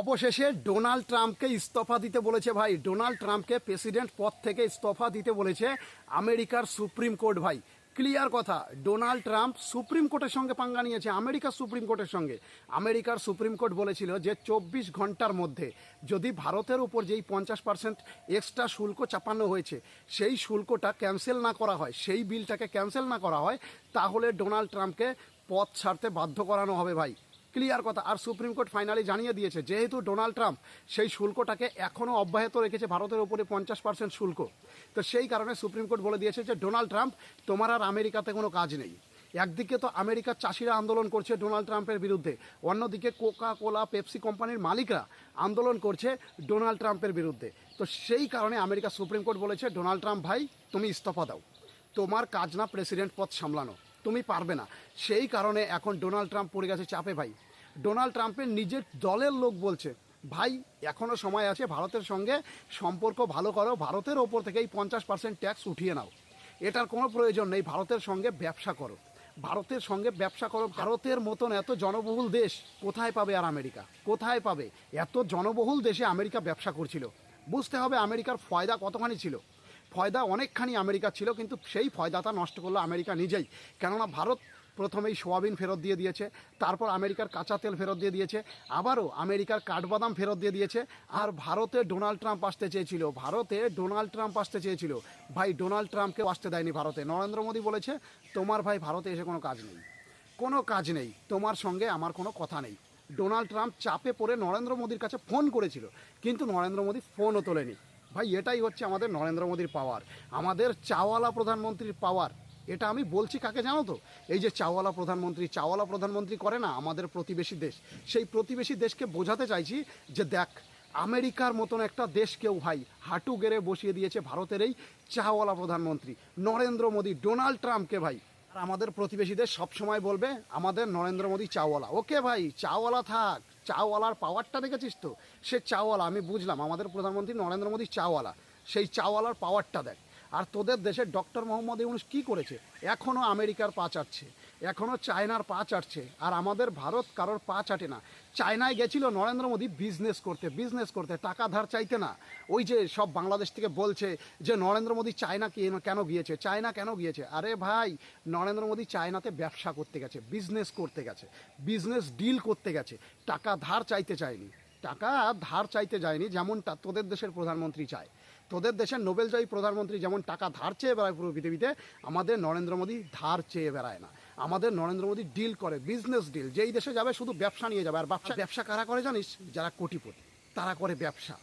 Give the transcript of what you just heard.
অবশেষে ডোনাল্ড ট্রাম্পকে ইস্তফা দিতে বলেছে ভাই। ডোনাল্ড ট্রাম্পকে প্রেসিডেন্ট পদ থেকে ইস্তফা দিতে বলেছে আমেরিকার সুপ্রিম কোর্ট ভাই। ক্লিয়ার কথা, ডোনাল্ড ট্রাম্প সুপ্রিম কোর্টের সঙ্গে পাঙ্গা নিয়েছে, আমেরিকার সুপ্রিম কোর্টের সঙ্গে। আমেরিকার সুপ্রিম কোর্ট বলেছিল যে চব্বিশ ঘণ্টার মধ্যে যদি ভারতের উপর যেই পঞ্চাশ পার্সেন্ট এক্সট্রা শুল্ক চাপানো হয়েছে, সেই শুল্কটা ক্যান্সেল না করা হয়, সেই বিলটাকে ক্যান্সেল না করা হয়, তাহলে ডোনাল্ড ট্রাম্পকে পথ ছাড়তে বাধ্য করানো হবে ভাই। ক্লিয়ার কথা। আর সুপ্রিম কোর্ট ফাইনালি জানিয়ে দিয়েছে, যেহেতু ডোনাল্ড ট্রাম্প সেই শুল্কটাকে এখনও অব্যাহত রেখেছে, ভারতের উপরে পঞ্চাশ পার্সেন্ট শুল্ক। তো সেই কারণে সুপ্রিম কোর্ট বলে দিয়েছে যে, ডোনাল্ড ট্রাম্প, তোমার আর আমেরিকাতে কোনো কাজ নেই। একদিকে তো আমেরিকার চাষিরা আন্দোলন করছে ডোনাল্ড ট্রাম্পের বিরুদ্ধে, অন্যদিকে কোকা কোলা পেপসি কোম্পানির মালিকরা আন্দোলন করছে ডোনাল্ড ট্রাম্পের বিরুদ্ধে। তো সেই কারণে আমেরিকা সুপ্রিম কোর্ট বলেছে, ডোনাল্ড ট্রাম্প ভাই, তুমি ইস্তফা দাও। তোমার কাজ না প্রেসিডেন্ট পদ সামলানো। তুমি পারবে না। সেই কারণে এখন ডোনাল্ড ট্রাম্প পড়ে গেছে চাপে ভাই। ডোনাল্ড ট্রাম্পের নিজের দলের লোক বলছে, ভাই এখনও সময় আছে, ভারতের সঙ্গে সম্পর্ক ভালো করো, ভারতের ওপর থেকে এই পঞ্চাশ পার্সেন্ট ট্যাক্স উঠিয়ে নাও। এটার কোনো প্রয়োজন নেই, ভারতের সঙ্গে ব্যবসা করো। ভারতের সঙ্গে ব্যবসা করো, ভারতের মতন এত জনবহুল দেশ কোথায় পাবে আর আমেরিকা? কোথায় পাবে? এত জনবহুল দেশে আমেরিকা ব্যবসা করছিল। বুঝতে হবে আমেরিকার ফয়দা কতখানি ছিল। ফয়দা অনেকখানি আমেরিকা ছিল, কিন্তু সেই ফয়দাটা নষ্ট করল আমেরিকা নিজেই। কেননা ভারত প্রথমেই সোয়াবিন ফেরত দিয়ে দিয়েছে, তারপর আমেরিকার কাঁচা তেল ফেরত দিয়ে দিয়েছে, আবারও আমেরিকার কাঠবাদাম ফেরত দিয়ে দিয়েছে, আর ভারতে ডোনাল্ড ট্রাম্প আসতে চেয়েছিল। ভারতে ডোনাল্ড ট্রাম্প আসতে চেয়েছিল। ভাই, ডোনাল্ড ট্রাম্পকে আসতে দেয়নি ভারতে। নরেন্দ্র মোদী বলেছে, তোমার ভাই ভারতে এসে কোনো কাজ নেই। কোনো কাজ নেই। তোমার সঙ্গে আমার কোনো কথা নেই। ডোনাল্ড ট্রাম্প চাপে পড়ে নরেন্দ্র মোদীর কাছে ফোন করেছিল, কিন্তু নরেন্দ্র মোদী ফোনও তোলেনি। ভাই, এটাই হচ্ছে আমাদের নরেন্দ্র মোদীর পাওয়ার আমাদের চাওয়ালা প্রধানমন্ত্রীর পাওয়ার এটা আমি বলছি কাকে জানো তো? এই যে চাওয়ালা প্রধানমন্ত্রী চাওয়ালা প্রধানমন্ত্রী করে না আমাদের প্রতিবেশী দেশ। সেই প্রতিবেশী দেশকে বোঝাতে চাইছি যে দেখ, আমেরিকার মতন একটা দেশকেও ভাই, হাঁটু গেড়ে বসিয়ে দিয়েছে ভারতের এই চাওয়ালা প্রধানমন্ত্রী, নরেন্দ্র মোদী, ডোনাল্ড ট্রাম্পকে ভাই। আর আমাদের প্রতিবেশীদের সবসময় বলবে, আমাদের নরেন্দ্র মোদী চাওয়ালা। ওকে ভাই, চাওয়ালা থাক। চাওয়ালার পাওয়ারটা দেখেছিস তো? সে চাওয়ালা, আমি বুঝলাম, আমাদের প্রধানমন্ত্রী নরেন্দ্র মোদী চাওয়ালা। সেই চাওয়ালার পাওয়ারটা দেখ। আর তোদের দেশে ডক্টর মোহাম্মদ ইউনুস কী করেছে? এখনও আমেরিকার পা চাটছে এখনও চায়নার পা চাটছে, আর আমাদের ভারত কারোর পা চাটে না। চায়নায় গেছিল নরেন্দ্র মোদী বিজনেস করতে বিজনেস করতে, টাকা ধার চাইতে না। ওই যে সব বাংলাদেশ থেকে বলছে যে, নরেন্দ্র মোদী চায়না কেন গিয়েছে? চায়না কেন গিয়েছে? আরে ভাই, নরেন্দ্র মোদী চায়নাতে ব্যবসা করতে গেছে বিজনেস করতে গেছে বিজনেস ডিল করতে গেছে। টাকা ধার চাইতে চায়নি, টাকা ধার চাইতে যায়নি, যেমনটা তোদের দেশের প্রধানমন্ত্রী চায়। তোদের দেশের নোবেল জয়ী প্রধানমন্ত্রী যেমন টাকা ধার চেয়ে বেড়ায় পুরো পৃথিবীতে আমাদের নরেন্দ্র মোদী ধার চেয়ে বেড়ায় না। আমাদের নরেন্দ্র মোদী ডিল করে বিজনেস ডিল যেই দেশে যাবে শুধু ব্যবসা নিয়ে যাবে। আর ব্যবসা ব্যবসা কারা করে জানিস? যারা কোটিপতি তারা করে ব্যবসা।